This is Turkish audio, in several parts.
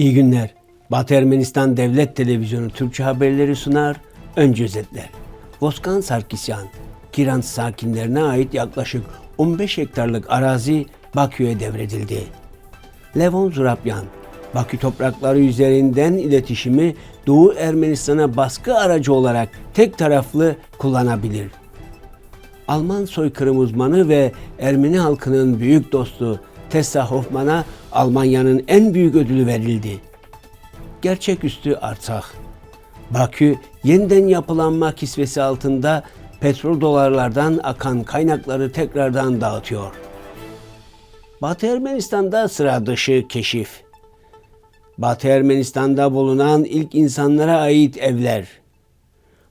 İyi günler. Batı Ermenistan Devlet Televizyonu Türkçe haberleri sunar. Önce özetler. Voskan Sarkisyan, Kirant sakinlerine ait yaklaşık 15 hektarlık arazi Bakü'ye devredildi. Levon Zurapyan, Bakü toprakları üzerinden iletişimi Doğu Ermenistan'a baskı aracı olarak tek taraflı kullanabilir. Alman soykırım uzmanı ve Ermeni halkının büyük dostu Tessa Hoffmann'a Almanya'nın en büyük ödülü verildi. Gerçeküstü artsak. Bakü yeniden yapılanma kisvesi altında petrol dolarlardan akan kaynakları tekrardan dağıtıyor. Batı Ermenistan'da sıra dışı keşif. Batı Ermenistan'da bulunan ilk insanlara ait evler.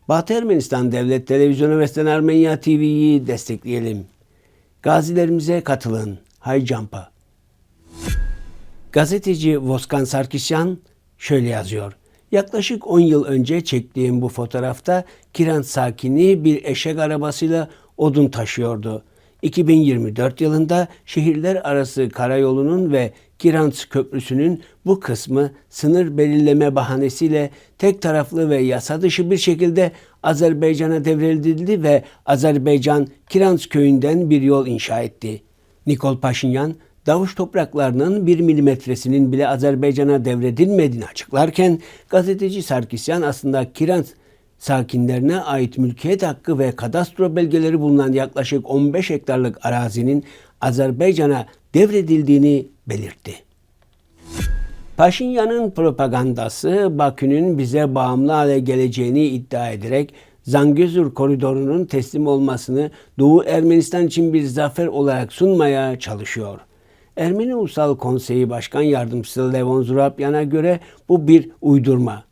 Batı Ermenistan Devlet Televizyonu ve Sten Armenya TV'yi destekleyelim. Gazilerimize katılın. Hay Campa. Gazeteci Voskan Sarkisyan şöyle yazıyor. Yaklaşık 10 yıl önce çektiğim bu fotoğrafta Kirant sakini bir eşek arabasıyla odun taşıyordu. 2024 yılında şehirler arası karayolunun ve Kirant Köprüsü'nün bu kısmı sınır belirleme bahanesiyle tek taraflı ve yasa dışı bir şekilde Azerbaycan'a devredildi ve Azerbaycan Kirant köyünden bir yol inşa etti. Nikol Paşinyan, Davuş topraklarının bir milimetresinin bile Azerbaycan'a devredilmediğini açıklarken gazeteci Sarkisyan aslında Kirant sakinlerine ait mülkiyet hakkı ve kadastro belgeleri bulunan yaklaşık 15 hektarlık arazinin Azerbaycan'a devredildiğini belirtti. Paşinyan'ın propagandası Bakü'nün bize bağımlı hale geleceğini iddia ederek Zangezur koridorunun teslim olmasını Doğu Ermenistan için bir zafer olarak sunmaya çalışıyor. Ermeni Ulusal Konseyi Başkan Yardımcısı Levon Zurapyan'a göre bu bir uydurma.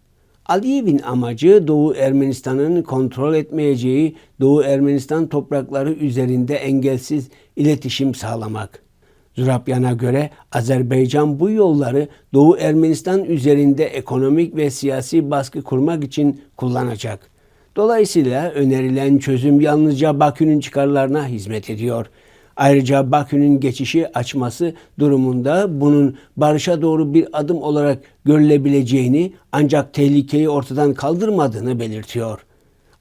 Aliyev'in amacı Doğu Ermenistan'ın kontrol etmeyeceği Doğu Ermenistan toprakları üzerinde engelsiz iletişim sağlamak. Zurapyan'a göre Azerbaycan bu yolları Doğu Ermenistan üzerinde ekonomik ve siyasi baskı kurmak için kullanacak. Dolayısıyla önerilen çözüm yalnızca Bakü'nün çıkarlarına hizmet ediyor. Ayrıca Bakü'nün geçişi açması durumunda bunun barışa doğru bir adım olarak görülebileceğini ancak tehlikeyi ortadan kaldırmadığını belirtiyor.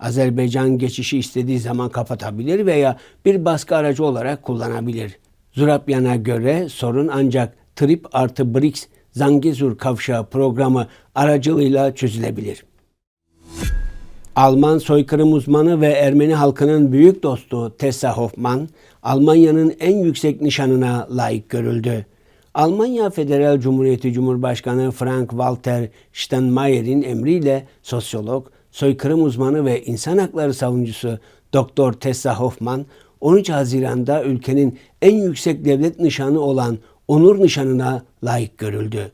Azerbaycan geçişi istediği zaman kapatabilir veya bir baskı aracı olarak kullanabilir. Zurapyan'a göre sorun ancak TRIP artı BRICS Zangezur kavşağı programı aracılığıyla çözülebilir. Alman soykırım uzmanı ve Ermeni halkının büyük dostu Tessa Hoffmann, Almanya'nın en yüksek nişanına layık görüldü. Almanya Federal Cumhuriyeti Cumhurbaşkanı Frank-Walter Steinmeier'in emriyle sosyolog, soykırım uzmanı ve insan hakları savunucusu Dr. Tessa Hoffmann, 13 Haziran'da ülkenin en yüksek devlet nişanı olan onur nişanına layık görüldü.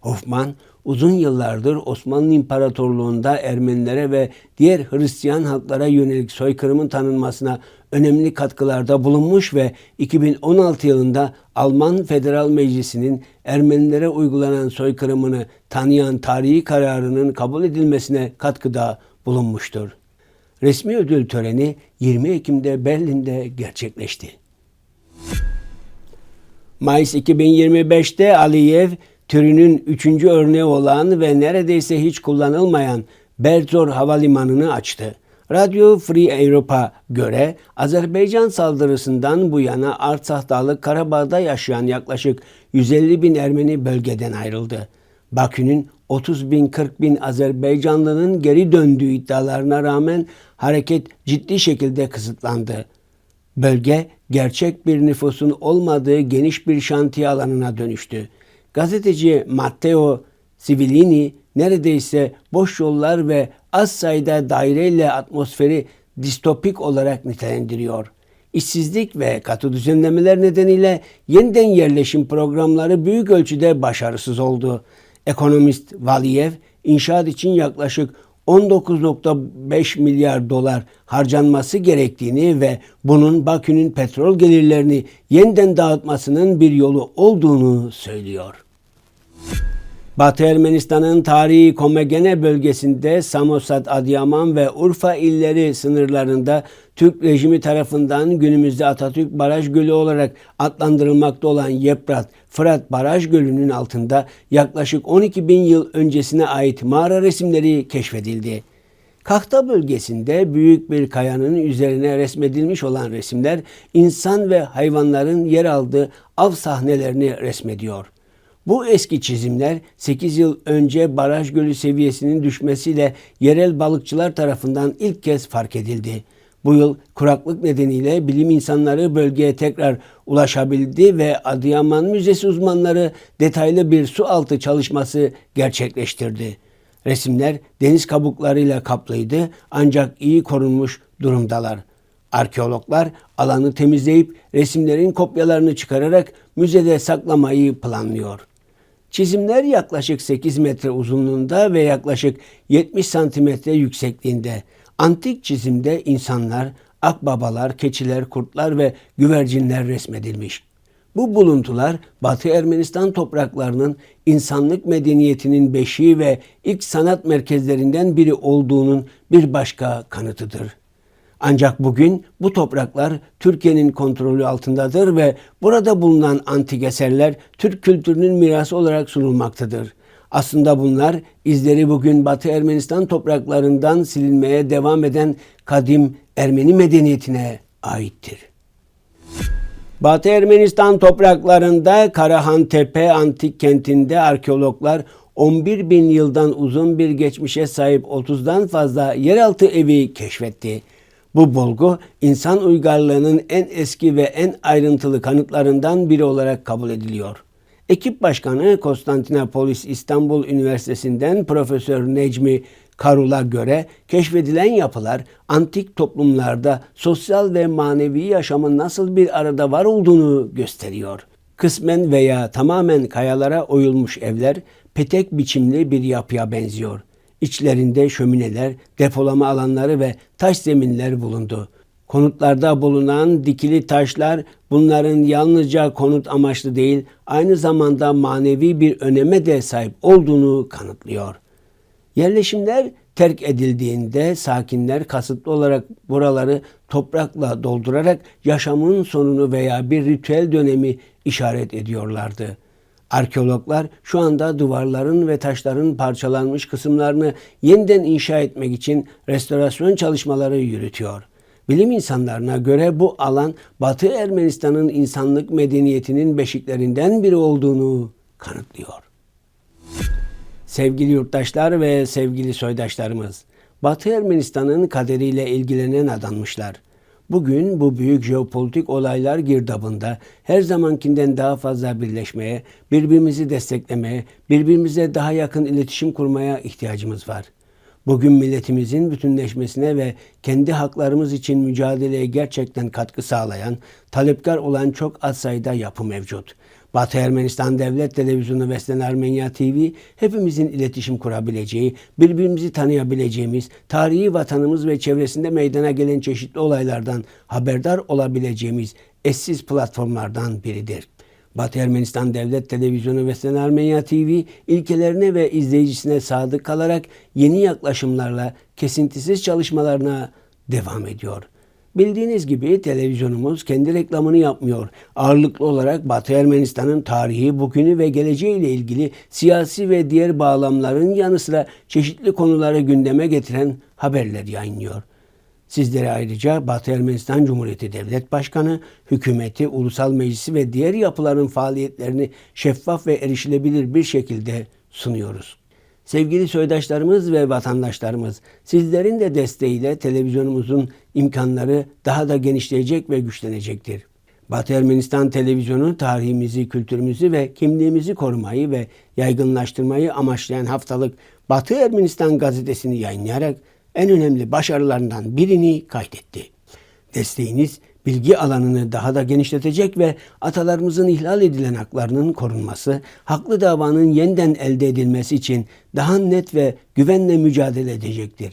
Hoffman, uzun yıllardır Osmanlı İmparatorluğu'nda Ermenilere ve diğer Hristiyan halklara yönelik soykırımın tanınmasına önemli katkılarda bulunmuş ve 2016 yılında Alman Federal Meclisi'nin Ermenilere uygulanan soykırımını tanıyan tarihi kararının kabul edilmesine katkıda bulunmuştur. Resmi ödül töreni 20 Ekim'de Berlin'de gerçekleşti. Mayıs 2025'te Aliyev türünün üçüncü örneği olan ve neredeyse hiç kullanılmayan Berzor Havalimanı'nı açtı. Radyo Free Europa göre Azerbaycan saldırısından bu yana Artsakh Dağlık Karabağ'da yaşayan yaklaşık 150 bin Ermeni bölgeden ayrıldı. Bakü'nün 30 bin 40 bin Azerbaycanlının geri döndüğü iddialarına rağmen hareket ciddi şekilde kısıtlandı. Bölge gerçek bir nüfusun olmadığı geniş bir şantiye alanına dönüştü. Gazeteci Matteo Civillini neredeyse boş yollar ve az sayıda daireyle atmosferi distopik olarak nitelendiriyor. İşsizlik ve katı düzenlemeler nedeniyle yeniden yerleşim programları büyük ölçüde başarısız oldu. Ekonomist Valiyev inşaat için yaklaşık 19.5 milyar dolar harcanması gerektiğini ve bunun Bakü'nün petrol gelirlerini yeniden dağıtmasının bir yolu olduğunu söylüyor. Batı Ermenistan'ın tarihi Komagene bölgesinde Samosat, Adıyaman ve Urfa illeri sınırlarında Türk rejimi tarafından günümüzde Atatürk Baraj Gölü olarak adlandırılmakta olan Yeprat, Fırat Baraj Gölü'nün altında yaklaşık 12 bin yıl öncesine ait mağara resimleri keşfedildi. Kahta bölgesinde büyük bir kayanın üzerine resmedilmiş olan resimler insan ve hayvanların yer aldığı av sahnelerini resmediyor. Bu eski çizimler 8 yıl önce baraj gölü seviyesinin düşmesiyle yerel balıkçılar tarafından ilk kez fark edildi. Bu yıl kuraklık nedeniyle bilim insanları bölgeye tekrar ulaşabildi ve Adıyaman Müzesi uzmanları detaylı bir su altı çalışması gerçekleştirdi. Resimler deniz kabuklarıyla kaplıydı ancak iyi korunmuş durumdalar. Arkeologlar alanı temizleyip resimlerin kopyalarını çıkararak müzede saklamayı planlıyor. Çizimler yaklaşık 8 metre uzunluğunda ve yaklaşık 70 santimetre yüksekliğinde. Antik çizimde insanlar, akbabalar, keçiler, kurtlar ve güvercinler resmedilmiş. Bu buluntular Batı Ermenistan topraklarının insanlık medeniyetinin beşiği ve ilk sanat merkezlerinden biri olduğunun bir başka kanıtıdır. Ancak bugün bu topraklar Türkiye'nin kontrolü altındadır ve burada bulunan antik eserler Türk kültürünün mirası olarak sunulmaktadır. Aslında bunlar izleri bugün Batı Ermenistan topraklarından silinmeye devam eden kadim Ermeni medeniyetine aittir. Batı Ermenistan topraklarında Karahan Tepe antik kentinde arkeologlar 11 bin yıldan uzun bir geçmişe sahip 30'dan fazla yeraltı evi keşfetti. Bu bulgu insan uygarlığının en eski ve en ayrıntılı kanıtlarından biri olarak kabul ediliyor. Ekip Başkanı Konstantinopolis İstanbul Üniversitesi'nden Profesör Necmi Karul'a göre keşfedilen yapılar antik toplumlarda sosyal ve manevi yaşamın nasıl bir arada var olduğunu gösteriyor. Kısmen veya tamamen kayalara oyulmuş evler petek biçimli bir yapıya benziyor. İçlerinde şömineler, depolama alanları ve taş zeminler bulundu. Konutlarda bulunan dikili taşlar bunların yalnızca konut amaçlı değil, aynı zamanda manevi bir öneme de sahip olduğunu kanıtlıyor. Yerleşimler terk edildiğinde sakinler kasıtlı olarak buraları toprakla doldurarak yaşamın sonunu veya bir ritüel dönemi işaret ediyorlardı. Arkeologlar şu anda duvarların ve taşların parçalanmış kısımlarını yeniden inşa etmek için restorasyon çalışmaları yürütüyor. Bilim insanlarına göre bu alan Batı Ermenistan'ın insanlık medeniyetinin beşiklerinden biri olduğunu kanıtlıyor. Sevgili yurttaşlar ve sevgili soydaşlarımız, Batı Ermenistan'ın kaderiyle ilgilenen adanmışlar. Bugün bu büyük jeopolitik olaylar girdabında her zamankinden daha fazla birleşmeye, birbirimizi desteklemeye, birbirimize daha yakın iletişim kurmaya ihtiyacımız var. Bugün milletimizin bütünleşmesine ve kendi haklarımız için mücadeleye gerçekten katkı sağlayan, talepkar olan çok az sayıda yapı mevcut. Batı Ermenistan Devlet Televizyonu ve Sen Ermenya TV hepimizin iletişim kurabileceği, birbirimizi tanıyabileceğimiz, tarihi vatanımız ve çevresinde meydana gelen çeşitli olaylardan haberdar olabileceğimiz eşsiz platformlardan biridir. Batı Ermenistan Devlet Televizyonu ve Sen Ermenya TV ilkelerine ve izleyicisine sadık kalarak yeni yaklaşımlarla kesintisiz çalışmalarına devam ediyor. Bildiğiniz gibi televizyonumuz kendi reklamını yapmıyor. Ağırlıklı olarak Batı Ermenistan'ın tarihi, bugünü ve geleceğiyle ilgili siyasi ve diğer bağlamların yanı sıra çeşitli konuları gündeme getiren haberler yayınlıyor. Sizlere ayrıca Batı Ermenistan Cumhuriyeti Devlet Başkanı, hükümeti, ulusal meclisi ve diğer yapıların faaliyetlerini şeffaf ve erişilebilir bir şekilde sunuyoruz. Sevgili soydaşlarımız ve vatandaşlarımız, sizlerin de desteğiyle televizyonumuzun imkanları daha da genişleyecek ve güçlenecektir. Batı Ermenistan televizyonu tarihimizi, kültürümüzü ve kimliğimizi korumayı ve yaygınlaştırmayı amaçlayan haftalık Batı Ermenistan gazetesini yayınlayarak en önemli başarılarından birini kaydetti. Desteğiniz bilgi alanını daha da genişletecek ve atalarımızın ihlal edilen haklarının korunması, haklı davanın yeniden elde edilmesi için daha net ve güvenle mücadele edecektir.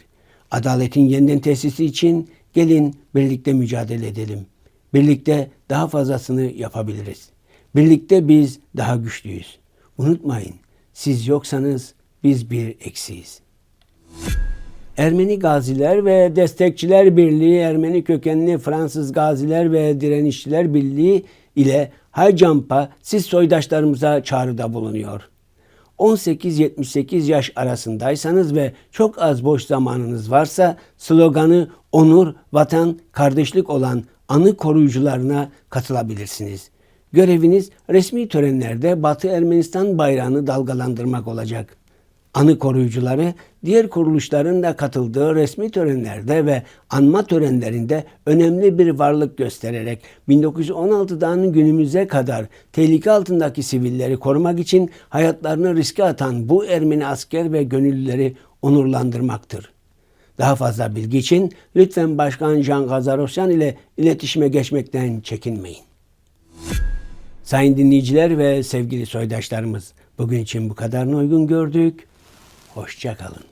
Adaletin yeniden tesisi için gelin birlikte mücadele edelim. Birlikte daha fazlasını yapabiliriz. Birlikte biz daha güçlüyüz. Unutmayın, Siz yoksanız biz bir eksiyiz. Ermeni Gaziler ve Destekçiler Birliği, Ermeni kökenli Fransız Gaziler ve Direnişçiler Birliği ile Haycamp'a siz soydaşlarımıza çağrıda bulunuyor. 18-78 yaş arasındaysanız ve çok az boş zamanınız varsa sloganı onur, vatan, kardeşlik olan anı koruyucularına katılabilirsiniz. Göreviniz resmi törenlerde Batı Ermenistan bayrağını dalgalandırmak olacak. Anı koruyucuları diğer kuruluşların da katıldığı resmi törenlerde ve anma törenlerinde önemli bir varlık göstererek 1916'dan günümüze kadar tehlike altındaki sivilleri korumak için hayatlarını riske atan bu Ermeni asker ve gönüllüleri onurlandırmaktır. Daha fazla bilgi için lütfen Başkan Can Gazarosyan ile iletişime geçmekten çekinmeyin. Sayın dinleyiciler ve sevgili soydaşlarımız, bugün için bu kadarını uygun gördük. Hoşçakalın.